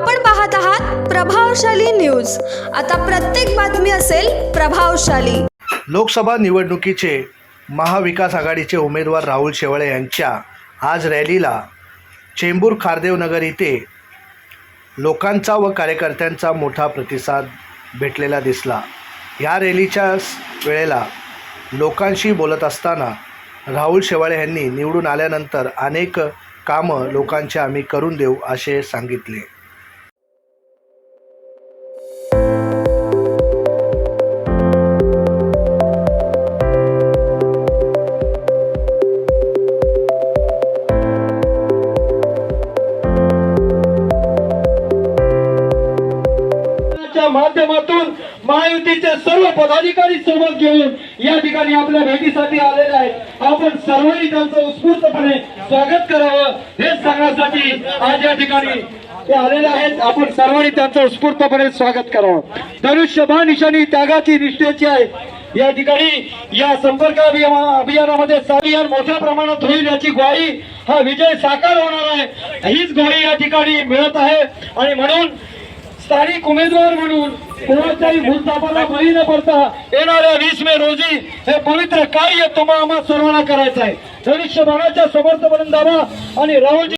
आपण पाहत आहात प्रभावशाली न्यूज. आता प्रत्येक बातमी असेल प्रभावशाली. लोकसभा निवडणुकीचे महाविकास आघाडीचे उमेदवार राहुल शेवाळे यांच्या आज रॅलीला चेंबूर खारदेवनगर येथे इथे लोकांचा व कार्यकर्त्यांचा मोठा प्रतिसाद भेटलेला दिसला. या रॅलीच्या वेळेला लोकांशी बोलत असताना राहुल शेवाळे यांनी निवडून आल्यानंतर अनेक कामं लोकांचे आम्ही करून देऊ असे सांगितले. माध्यमातून महायुतीचे सर्व पदाधिकारी सोबत घेऊन या ठिकाणी आपल्या भेटीसाठी आलेले आहेत. आपण सर्वांनी त्यांचं उत्स्फूर्तपणे स्वागत करावं हे सांगण्यासाठी आज या ठिकाणी ते आलेले आहेत. आपण सर्वांनी त्यांचं उत्स्फूर्तपणे स्वागत करावं. धनुष्यभा निशाणी त्यागाची निष्ठेची आहे. या ठिकाणी या संपर्क अभियानामध्ये अभियान मोठ्या प्रमाणात होईल याची ग्वाही हा विजय साकार होणार आहे. हीच ग्वाही या ठिकाणी मिळत आहे. आणि म्हणून स्थानिक उमेदवार म्हणून कोणाच्याही भूलतापाला बळी न पडता येणाऱ्या वीस मे रोजी हे पवित्र कार्य तुम्हाला सर्वांना करायचं आहे. धनुष्यबाणाच्या समर्थपर्यंत दाबा आणि राहुल